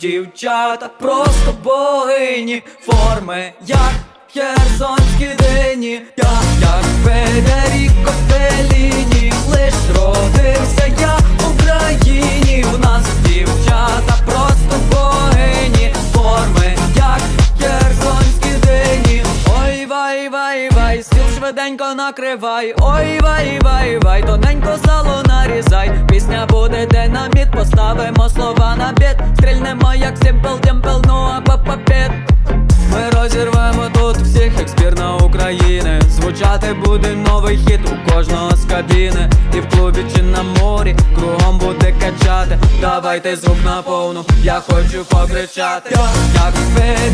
дівчата просто богині форми, як херсонські дині, я як Федеріко Феліні, лиш родився я в Україні. В нас дівчата просто богині форми, як херсонські дині. Ой, вай, вай, вай, стіл швиденько накривай. Ой, вай, вай, вай, тоненько сало нарізай. Пісня буде динаміт, поставимо слова на біт. Стрільнемо як сімпл, дімпл, ну а папапіт. Ми розірвемо тут всіх, як збірна України. Звучати буде новий хіт у кожного з кабіни. І в клубі чи на морі кругом буде качати. Давайте звук на повну, я хочу покричати. Як Федеріко